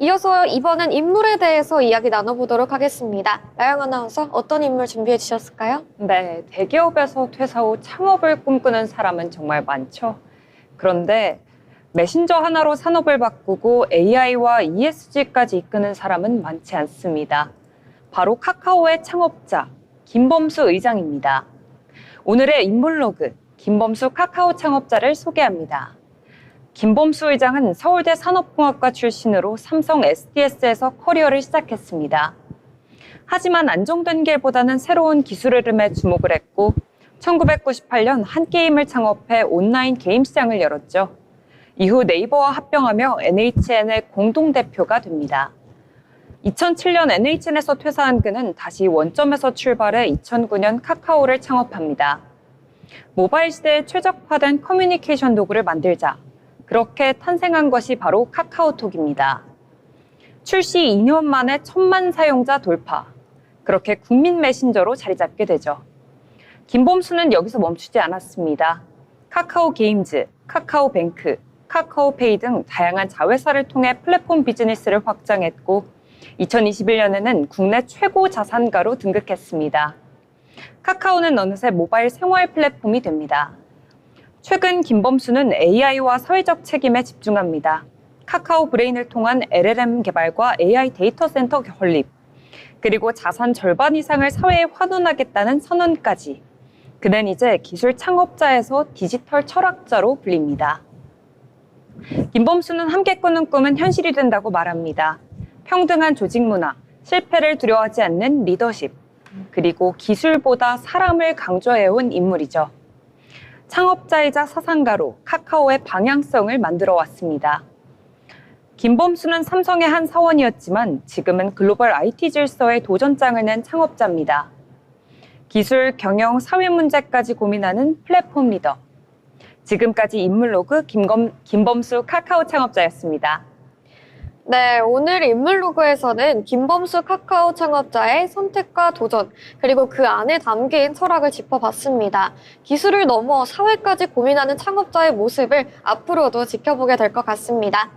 이어서 이번엔 인물에 대해서 이야기 나눠보도록 하겠습니다. 나영 아나운서 어떤 인물 준비해 주셨을까요? 네, 대기업에서 퇴사 후 창업을 꿈꾸는 사람은 정말 많죠. 그런데 메신저 하나로 산업을 바꾸고 AI와 ESG까지 이끄는 사람은 많지 않습니다. 바로 카카오의 창업자 김범수 의장입니다. 오늘의 인물로그 김범수 카카오 창업자를 소개합니다. 김범수 의장은 서울대 산업공학과 출신으로 삼성 SDS에서 커리어를 시작했습니다. 하지만 안정된 길보다는 새로운 기술 흐름에 주목을 했고 1998년 한 게임을 창업해 온라인 게임 시장을 열었죠. 이후 네이버와 합병하며 NHN의 공동 대표가 됩니다. 2007년 NHN에서 퇴사한 그는 다시 원점에서 출발해 2009년 카카오를 창업합니다. 모바일 시대에 최적화된 커뮤니케이션 도구를 만들자. 그렇게 탄생한 것이 바로 카카오톡입니다. 출시 2년 만에 천만 사용자 돌파. 그렇게 국민 메신저로 자리 잡게 되죠. 김범수는 여기서 멈추지 않았습니다. 카카오 게임즈, 카카오 뱅크, 카카오페이 등 다양한 자회사를 통해 플랫폼 비즈니스를 확장했고 2021년에는 국내 최고 자산가로 등극했습니다. 카카오는 어느새 모바일 생활 플랫폼이 됩니다. 최근 김범수는 AI와 사회적 책임에 집중합니다. 카카오 브레인을 통한 LLM 개발과 AI 데이터 센터 건립, 그리고 자산 절반 이상을 사회에 환원하겠다는 선언까지. 그는 이제 기술 창업자에서 디지털 철학자로 불립니다. 김범수는 함께 꾸는 꿈은 현실이 된다고 말합니다. 평등한 조직 문화, 실패를 두려워하지 않는 리더십, 그리고 기술보다 사람을 강조해온 인물이죠. 창업자이자 사상가로 카카오의 방향성을 만들어 왔습니다. 김범수는 삼성의 한 사원이었지만 지금은 글로벌 IT 질서의 도전장을 낸 창업자입니다. 기술, 경영, 사회 문제까지 고민하는 플랫폼 리더. 지금까지 인물로그 김검, 김범수 카카오 창업자였습니다. 네, 오늘 인물로그에서는 김범수 카카오 창업자의 선택과 도전, 그리고 그 안에 담긴 철학을 짚어봤습니다. 기술을 넘어 사회까지 고민하는 창업자의 모습을 앞으로도 지켜보게 될 것 같습니다.